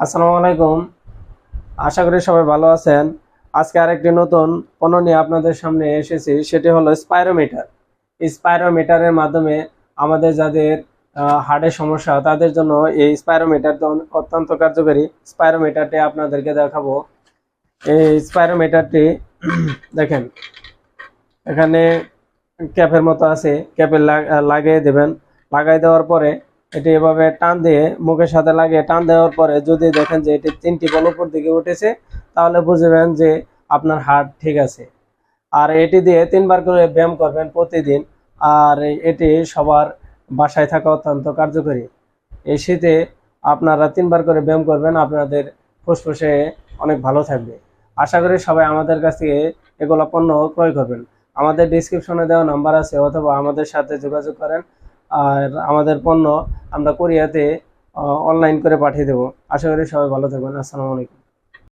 আসসালামু আলাইকুম। আশা করি সবাই ভালো আছেন। আজকে আরেকটি নতুন পণ্য নিয়ে আপনাদের সামনে এসেছি, সেটি হলো স্পাইরোমিটার। স্পাইরোমিটারের মাধ্যমে আমাদের যাদের হার্টের সমস্যা, তাদের জন্য এই স্পাইরোমিটার অত্যন্ত কার্যকরী। স্পাইরোমিটারটি আপনাদেরকে দেখাবো। এই স্পাইরোমিটারটি, দেখেন, এখানে ক্যাপের মতো আছে। ক্যাপে লাগিয়ে দেবেন। লাগাই দেওয়ার পরে এটি এভাবে টান দিয়ে মুখের সাথে লাগিয়ে টান দেওয়ার পরে যদি দেখেন যে এটি তিনটি বল উপর দিকে উঠেছে, তাহলে বুঝবেন যে আপনার হার্ট ঠিক আছে। আর এটি দিয়ে তিনবার করে ব্যায়াম করবেন প্রতিদিন, আর এটি সবার বাসায় থাকা অত্যন্ত কার্যকরী। এই শীতে আপনারা তিনবার করে ব্যায়াম করবেন, আপনাদের ফুসফুসে অনেক ভালো থাকবে। আশা করি সবাই আমাদের কাছ থেকে এগুলো পণ্য ক্রয় করবেন। আমাদের ডিসক্রিপশনে দেওয়া নাম্বার আছে, অথবা আমাদের সাথে যোগাযোগ করেন। আর আমাদের পণ্য আমরা কোরিয়াতে অনলাইন করে পাঠিয়ে দেবো। আশা করি সবাই ভালো থাকবেন। আসসালামু আলাইকুম।